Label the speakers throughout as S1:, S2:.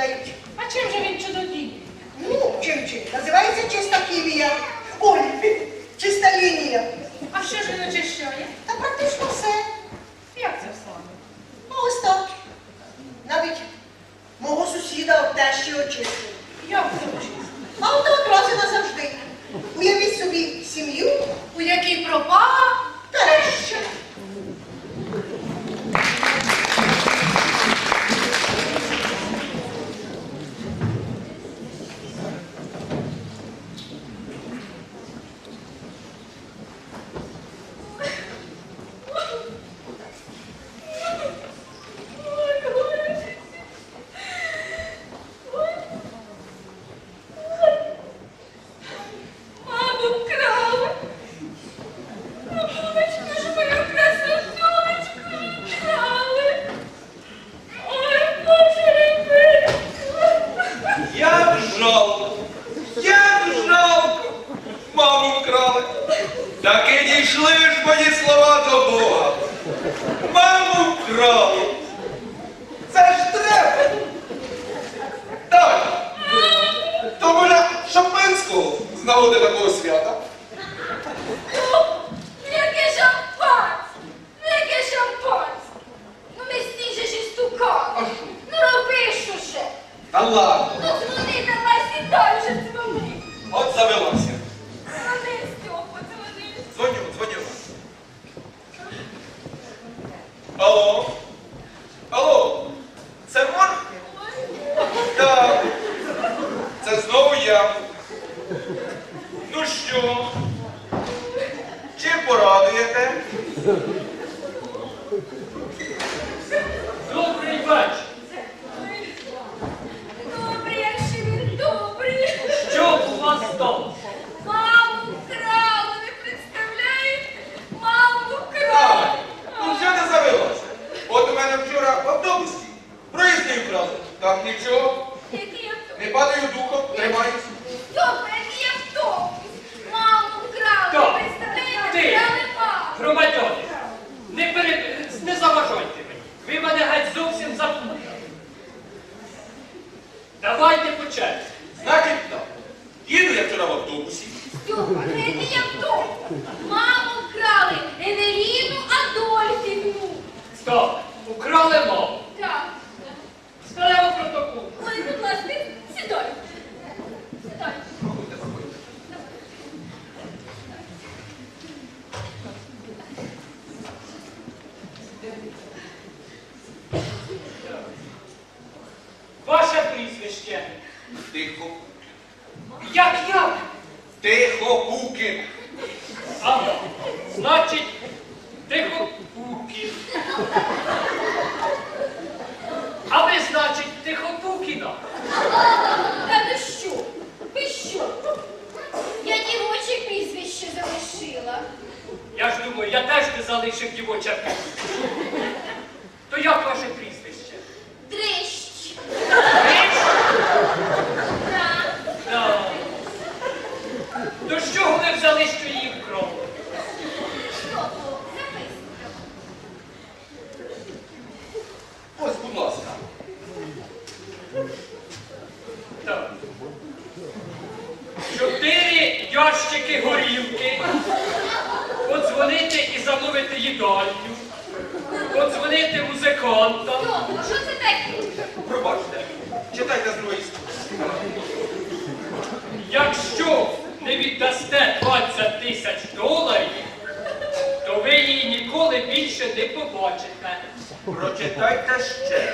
S1: продають.
S2: А чим же він чудодій?
S1: Ну, чим чим? Називається чиста хімія. Ой, чиста лінія.
S2: А що ж він очищає?
S1: Та практично все.
S2: Як це саме?
S1: Ну, ось так. Навіть мого сусіда об тещі очистив.
S2: Як це очистить?
S1: А от одразу назавжди. Уявіть собі сім'ю
S2: У якій пропала?
S1: теща.
S3: Маму вкрали. Мамочка ж мою красотулечку вкрали. Ой, Боже,
S4: Як жалко, як жалко, маму вкрали. Таки дійшли ж мої слова до Бога. Маму вкрали. Це ж треба. Так. То може Шампанського з нагоди такого свята.
S3: Ну і. Ну.
S4: Та ладно,
S3: Ну дзвони, давай сідай вже дзвони.
S4: от завелася.
S3: Дзвони, Стьопа, дзвони.
S4: Дзвоню, дзвоню. Алло? Алло? Це Марк? Так. Це знову я. Ну що? Чим порадуєте?
S5: Добрий вечір.
S3: Добрий, якщо він добрий.
S5: Що у вас сталося?
S3: Маму вкрали, ви представляєте? Маму
S4: Так,
S3: вкрали.
S4: ну що ти завелася? От у мене вчора в автобусі проїзди вкрали. Так нічого,
S3: Який автобус?
S4: не падаю духом, тримаюсь.
S3: Добре, який автобус? Маму вкрали,
S5: Так.
S3: ви представляєте?
S5: Ти.
S3: Вкрали маму.
S5: Громадяни, не, пере... не заважайте мені. Ви мене геть зовсім заплутали. Давайте по черзі.
S4: Значить так. Їду я вчора в
S3: це який автобус? Маму вкрали, Евеліну Адольфівну.
S5: Стоп. Украли мову.
S3: Так.
S5: Складемо протокол.
S3: Ой, будь ласка, сідай. Сідай.
S5: Ваше прізвище.
S4: Тихо.
S5: Як як?
S4: Тихо, Букін.
S5: Ага. Значить, тихо Пукін. А ви, значить, тихо Пукіна.
S3: Та ви що? Ви що? Я дівоче прізвище залишила.
S5: Я ж думаю, я теж не залишив дівоча прізвище. То як ваше прізвище?
S3: Дрищ.
S5: Річ?
S3: Так.
S5: Да. То з чого ви взяли, що її вкрали?
S3: Що то? Записуй.
S4: Ось, будь ласка.
S5: Так. Чотири ящики горілки. Подзвонити і замовити їдальню. Подзвонити музикантам.
S3: Йо, що це таке?
S4: Пробачте. Читайте з другої сторони.
S5: Якщо не віддасте 20 тисяч доларів, то ви її ніколи більше не побачите.
S4: Прочитайте ще.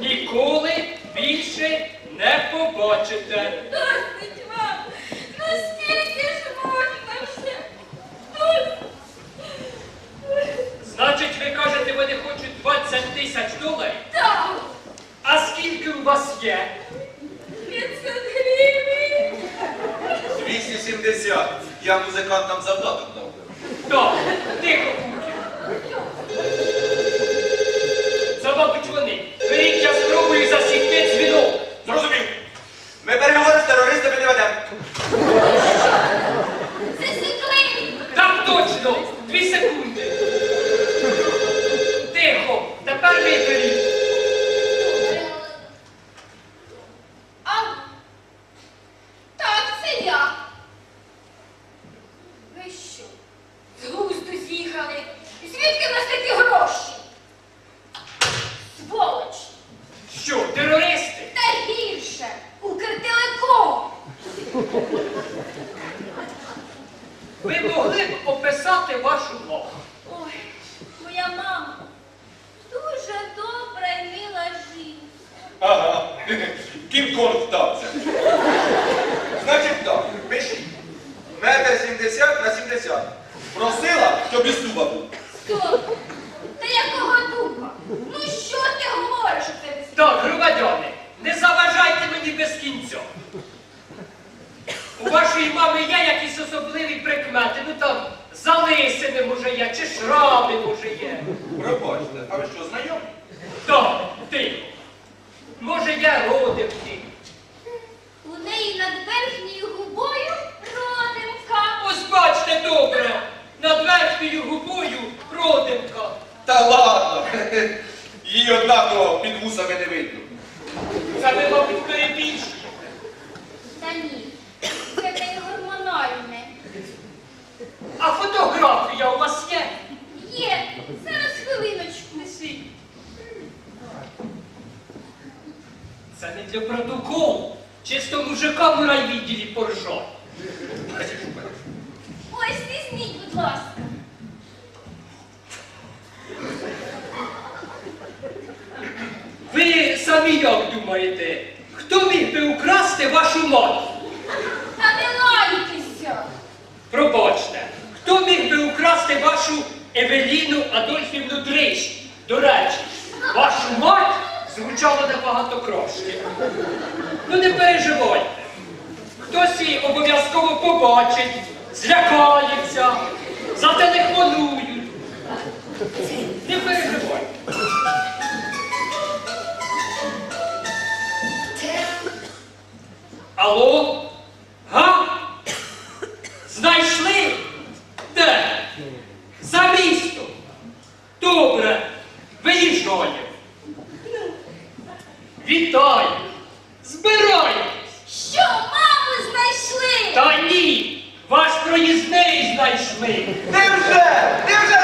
S5: Ніколи більше не побачите.
S3: Досить вам. Ну скільки ж можна вже?
S5: Значить, ви кажете, вони хочуть 20 тисяч доларів?
S3: Так.
S5: А скільки у вас є?
S3: 500 гривень.
S4: 270. Я музикантам завдаток дав.
S5: Так, тихо, Ви могли б описати вашу мову.
S3: Ой, моя мама дуже добра і мила жінка.
S4: Ага. Кім корт вдався. Значить так, пишіть. Метр 70 на 70. Просила, щоб із дуба був.
S3: Стоп! Та якого духа? Ну що ти говориш тебе?
S5: Так, громадяни, не заважайте мені без кінця. Вашої мами є якісь особливі прикмети, ну там залисини може є, чи шрами може є.
S4: Пробачте, а ви що, знайомі?
S5: Так, ти. Може я родинки.
S3: У неї над верхньою губою родинка.
S5: Ось бачте добре, над верхньою губою родинка.
S4: Та ладно. Її однаково під вусами не видно.
S5: Це ви, мабуть, перебільшуєте.
S3: Та ні, це не гормональне.
S5: А фотографія у вас є?
S3: Є, зараз хвилиночку.
S5: Несіть. Це протоколу. Чисто мужикам у райвідділі поржать.
S3: Ось візьміть, будь ласка.
S5: Ви самі як думаєте, хто міг би украсти вашу мать?
S3: Та не лайтеся.
S5: Пробачте, хто міг би украсти вашу Евеліну Адольфівну Дрищ? До речі, вашу мать звучало набагато краще. Ну не переживайте. Хтось її обов'язково побачить, злякається, зателефонують. Не переживайте. Алло? Вітаю. Збирайтесь.
S3: Що, маму знайшли?
S5: Та ні. Ваш проїзний знайшли.
S4: Невже? Невже